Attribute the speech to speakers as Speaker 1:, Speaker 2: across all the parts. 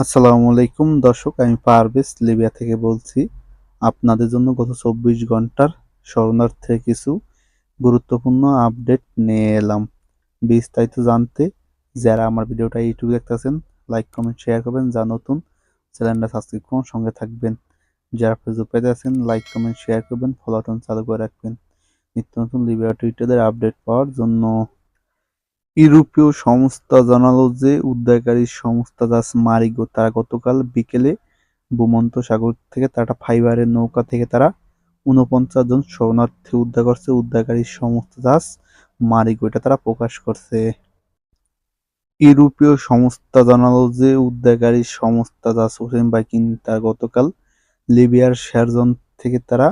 Speaker 1: আসসালামু আলাইকুম দর্শক, আমি পারভেজ লিবিয়া থেকে বলছি। আপনাদের জন্য গত চব্বিশ ঘণ্টার শরণার্থীর কিছু গুরুত্বপূর্ণ আপডেট নিয়ে এলাম। বিস্তারিত জানতে যারা আমার ভিডিওটা ইউটিউবে দেখতেছেন, লাইক, কমেন্ট, শেয়ার করবেন। যা নতুন, চ্যানেলটা সাবস্ক্রাইব করুন, সঙ্গে থাকবেন। যারা ফেসবুক পেজে আছেন, লাইক, কমেন্ট, শেয়ার করবেন, ফলো চালু করে রাখবেন। নিত্য নতুন লিবিয়া টুইটারের আপডেট পাওয়ার জন্য ইউরোপীয় সংস্থা জানালো যে, উদ্ধারকারী সংস্থা জাস মারিগো, তারা গতকাল বিকেলে ভূমন্ত সাগর থেকে তারা ফাইবারের নৌকা থেকে তারা উনপঞ্চাশ জন শরণার্থী উদ্ধার করছে। উদ্ধারকারী সংস্থা জাস মারিগো, এটা তারা প্রকাশ করছে। ইউরোপীয় সংস্থা জানালো যে, উদ্ধারকারী সংস্থা জাস হোসেন বাইকিন তার গতকাল লিবিয়ার শেরজন থেকে তারা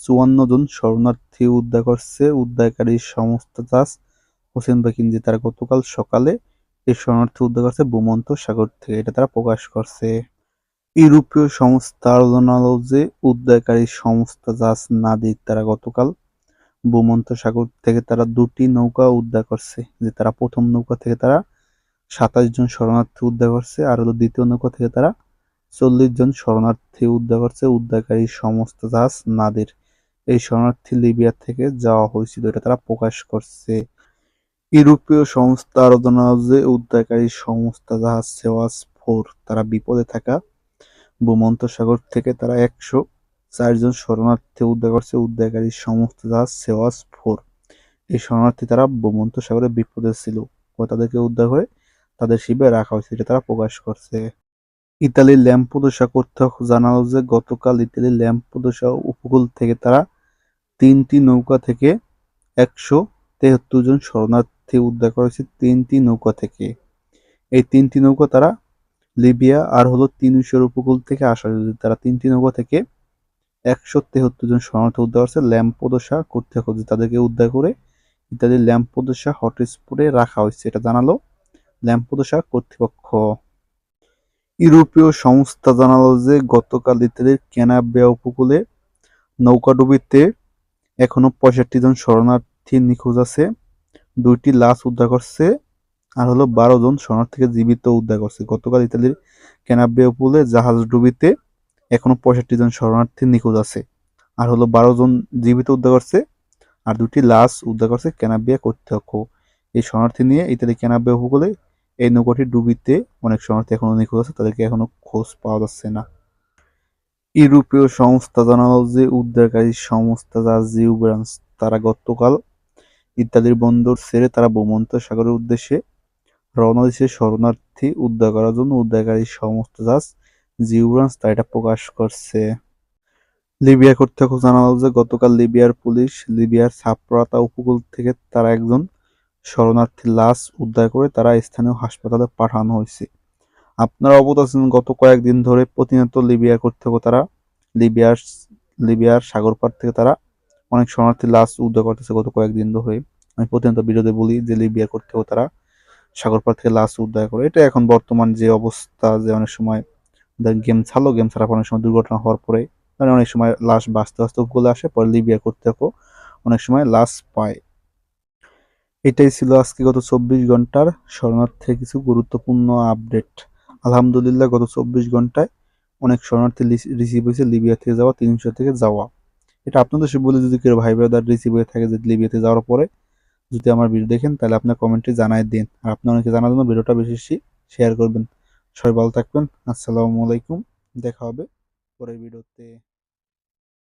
Speaker 1: চুয়ান্ন জন শরণার্থী উদ্ধার করছে। উদ্ধারকারী সংস্থা জাস হোসেন বাকিন্দি তারা গতকাল সকালে এই শরণার্থী উদ্ধার করছে ভূমন্ত সাগর থেকে, এটা তারা প্রকাশ করছে। ইউরোপীয় সংস্থা জানালো যে উদ্ধারকারী সংস্থা জাস নাদিক তারা গতকাল ভূমন্ত সাগর থেকে তারা দুটি নৌকা উদ্ধার করছে, যে তারা প্রথম নৌকা থেকে তারা সাতাশ জন শরণার্থী উদ্ধার করছে আর হলো দ্বিতীয় নৌকা থেকে তারা চল্লিশ জন শরণার্থী উদ্ধার করছে উদ্ধারকারী সংস্থা জাহাজ নাদের। এই শরণার্থী লিবিয়া থেকে যাওয়া হয়েছিল, এটা তারা প্রকাশ করছে। ইউরোপীয় সংস্থা যে উদ্ধারকারী সংস্থা জাহাজ সেওয়াস ফোর, তারা বিপদে থাকা ভূমন্ত সাগর থেকে তারা একশো চারজন শরণার্থী উদ্ধার করছে। উদ্ধারকারী সংস্থা জাহাজ সেওয়াস ফোর, এই শরণার্থী তারা ভূমন্ত সাগরে বিপদে ছিল। ও তাদেরকে উদ্ধার করে তাদের শিবে রাখা হয়েছে এটা তারা প্রকাশ করছে। ইতালির ল্যাম্পোদোসা কর্তৃপক্ষ জানালো যে, গতকাল ইতালির ল্যাম্পোদোসা উপকূল থেকে তারা তিনটি নৌকা থেকে একশো তেহাত্তর জন শরণার্থী উদ্ধার করেছে তিনটি নৌকা থেকে। এই তিনটি নৌকা তারা লিবিয়া আর হলো তিনুশের উপকূল থেকে আসা। যদি তারা তিনটি নৌকা থেকে একশো তেহত্তর জন শরণার্থী উদ্ধার করছে ল্যাম্পোদশা কর্তৃপক্ষ তাদেরকে উদ্ধার করে ইত্যাদির ল্যাম্পোদশা হটস্পটে রাখা হয়েছে। এটা জানালো ল্যাম্পোদশা কর্তৃপক্ষ। ইউরোপীয় সংস্থা জানালো যে গতকাল ইত্যাদির কেনাবিয়া উপকূলে নৌকাডুবিতে এখনও পঁয়ষট্টি জন শরণার্থী নিখোঁজ আছে। দুইটি লাশ উদ্ধার করছে আর হলো বারো জন শরণার্থীকে জীবিত উদ্ধার করছে। গতকাল ইতালির কেনাবিয়া উপকূলে জাহাজ ডুবিতে এখনও পঁয়ষট্টি জন শরণার্থী নিখোঁজ আছে। আর হলো বারো জন জীবিত উদ্ধার করছে আর দুটি লাশ উদ্ধার করছে ক্যানাবিয়া কর্তৃপক্ষ। এই শরণার্থী নিয়ে ইতালি কেনাবিয়া উপকূলে এই নৌকাটি ডুবিতে অনেক শরণার্থী এখনও নিখোঁজ আছে, তাদেরকে এখনও খোঁজ পাওয়া যাচ্ছে না। ইউরোপীয় সংস্থা জানালো যে উদ্ধারকারী সংস্থা যা জিউব্রান্স, তারা গতকাল ইত্যাদির বন্দর ছেড়ে তারা ভূমন্ত সাগরের উদ্দেশ্যে রওনা দিচ্ছে শরণার্থী উদ্ধার করার জন্য। উদ্ধারকারী সমস্ত জাহাজ জিউ ব্রাঞ্চ তা এটা প্রকাশ করছে। লিবিয়া কর্তৃপক্ষ জানালো যে গতকাল লিবিয়ার পুলিশ, লিবিয়ার ছাপরাতা উপকূল থেকে তারা একজন শরণার্থী লাশ উদ্ধার করে তারা স্থানীয় হাসপাতালে পাঠানো হয়েছে। আপনারা অবগত আছেন, গত কয়েকদিন ধরে প্রতিনিয়ত লিবিয়া কর্তৃপক্ষ তারা লিবিয়ার লিবিয়ার সাগর পার থেকে তারা অনেক শরণার্থী লাশ উদ্ধার করতেছে গত কয়েকদিন ধরে। আমি প্রতিনিয়ত বিরোধে বলি যে লিবিয়া কর্তৃপক্ষ তারা সাগর পার থেকে লাশ উদ্ধার করে। এটা এখন বর্তমান যে অবস্থা যে অনেক সময় গেম ছাড়লো, গেম ছাড়া অনেক সময় দুর্ঘটনা হওয়ার পরে মানে অনেক সময় লাশ বাঁচতে বাঁচতে গলে আসে, পরে লিবিয়া কর্তৃপক্ষ অনেক সময় লাশ পায়। এটাই ছিল আজকে গত চব্বিশ ঘণ্টার শরণার্থীর কিছু গুরুত্বপূর্ণ আপডেট। আলহামদুলিল্লাহ গত চব্বিশ ঘন্টায় অনেক শরণার্থী রিসিভ হয়েছে লিবিয়া থেকে যাওয়া, তিনশো থেকে যাওয়া। এটা আপনাদের বলে যদি কেউ ভাই ব্রাদার রিসিভ হয়ে থাকে যে লিবিয়াতে যাওয়ার পরে, যদি আমার ভিডিও দেখেন, তাহলে আপনার কমেন্টে জানাই দিন। আর আপনার অনেকে জানার জন্য ভিডিওটা বেশি শেয়ার করবেন। সবাই ভালো থাকবেন। আসসালামু আলাইকুম। দেখা হবে পরের ভিডিওতে